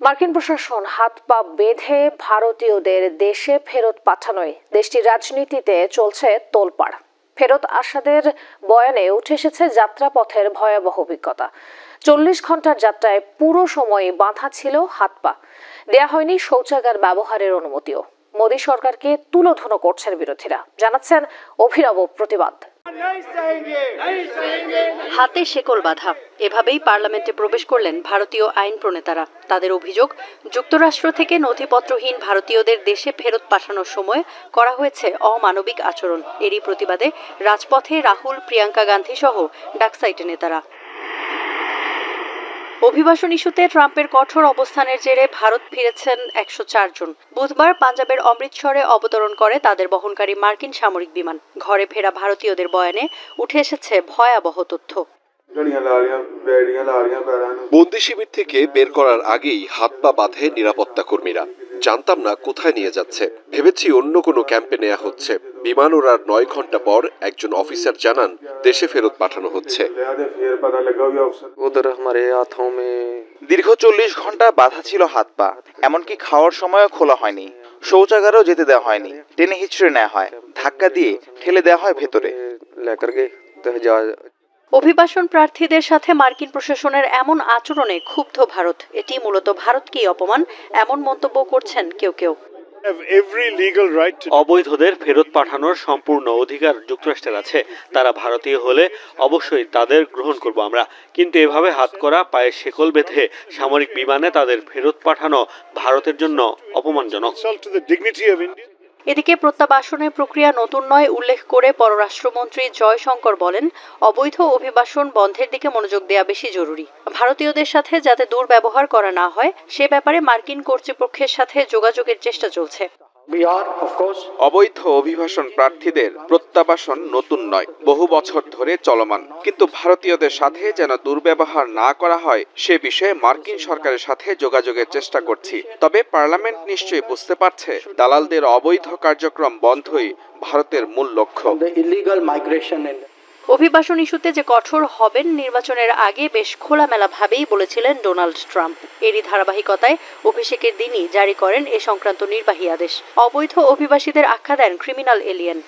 মার্কিন প্রশাসন হাত পা বেঁধে ভারতীয়দের দেশে ফেরত পাঠানোয় দেশটির রাজনীতিতে চলছে তোলপাড়। ফেরত আসাদের বয়ানে উঠে এসেছে যাত্রাপথের ভয়াবহ অভিজ্ঞতা। চল্লিশ ঘণ্টার যাত্রায় পুরো সময় বাঁধা ছিল হাত পা। দেয়া হয়নি শৌচাগার ব্যবহারের অনুমতিও। মোদী সরকারকে তুলোধনো করছেন বিরোধীরা, জানাচ্ছেন অভিনব প্রতিবাদ। হাতে শেকল বাধা। এভাবেই পার্লামেন্টে প্রবেশ করলেন ভারতীয় আইন প্রণেতারা। তাদের অভিযোগ, যুক্তরাষ্ট্র থেকে নথিপত্রহীন ভারতীয়দের দেশে ফেরত পাঠানোর সময় করা হয়েছে অমানবিক আচরণ। এরই প্রতিবাদে রাজপথে রাহুল, প্রিয়াঙ্কা গান্ধী সহ ডাকসাইটে নেতারা। অভিবাসন ইস্যুতে ট্রাম্পের কঠোর অবস্থানের জেরে ভারত ফিরেছেন একশো জন। বুধবার পাঞ্জাবের অমৃতসরে অবতরণ করে তাদের বহনকারী মার্কিন সামরিক বিমান। ঘরে ফেরা ভারতীয়দের বয়ানে উঠে এসেছে ভয়াবহ তথ্য। বন্দি শিবির থেকে বের করার আগেই হাত পা বাঁধে নিরাপত্তা কর্মীরা। জানতাম না কোথায় নিয়ে যাচ্ছে। ভেবেছি অন্য কোনো ক্যাম্পে নেওয়া হচ্ছে। বিমান ওড়ার নয় ঘণ্টা পর একজন অফিসার জানান দেশে ফেরত পাঠানো হচ্ছে। দীর্ঘ চল্লিশ ঘণ্টা বাধা ছিল হাত পা এমনকি খাওয়ার সময়ও খোলা হয়নি। শৌচাগারও যেতে দেওয়া হয়নি টেনে হিচড়ে নেওয়া হয় ধাক্কা দিয়ে ঠেলে দেওয়া হয় ভেতরে। অভিবাসন প্রার্থীদের সাথে মার্কিন প্রশাসনের এমন আচরণে ক্ষুব্ধ ভারত। এটি মূলত ভারতকেই অপমান এমন মন্তব্য করছেন কেউ কেউ। অবৈধদের ফেরত পাঠানোর সম্পূর্ণ অধিকার যুক্তরাষ্ট্রের আছে। তারা ভারতীয় হলে অবশ্যই তাদের গ্রহণ করব আমরা। কিন্তু এভাবে হাত করা পায়ে শেকল বেঁধে সামরিক বিমানে তাদের ফেরত পাঠানো ভারতের জন্য অপমানজনক। এদিকে প্রত্যাবাসনের প্রক্রিয়া নতুন নয় উল্লেখ করে পররাষ্ট্রমন্ত্রী জয়শঙ্কর বলেন, অবৈধ অভিবাসন বন্ধের দিকে মনোযোগ দেওয়া বেশি জরুরি। ভারতীয়দের সাথে যাতে দুর্ব্যবহার করা না হয়, সে ব্যাপারে মার্কিন কর্তৃপক্ষের সাথে যোগাযোগের চেষ্টা চলছে। অবৈধ অভিবাসন প্রার্থীদের প্রত্যাবাসন নতুন নয় বহু বছর ধরে চলমান। কিন্তু ভারতীয়দের সাথে যেন দুর্ব্যবহার না করা হয় সে বিষয়ে মার্কিন সরকারের সাথে যোগাযোগের চেষ্টা করছি। তবে পার্লামেন্ট নিশ্চয়ই বুঝতে পারছে দালালদের অবৈধ কার্যক্রম বন্ধই ভারতের মূল লক্ষ্য। অভিবাসন ইস্যুতে যে কঠোর হবেন নির্বাচনের আগে বেশ খোলামেলা ভাবেই বলেছিলেন ডোনাল্ড ট্রাম্প। এরই ধারাবাহিকতায় অভিষেকের দিনই জারি করেন এ সংক্রান্ত নির্বাহী আদেশ। অবৈধ অভিবাসীদের আখ্যা দেন ক্রিমিনাল এলিয়েন।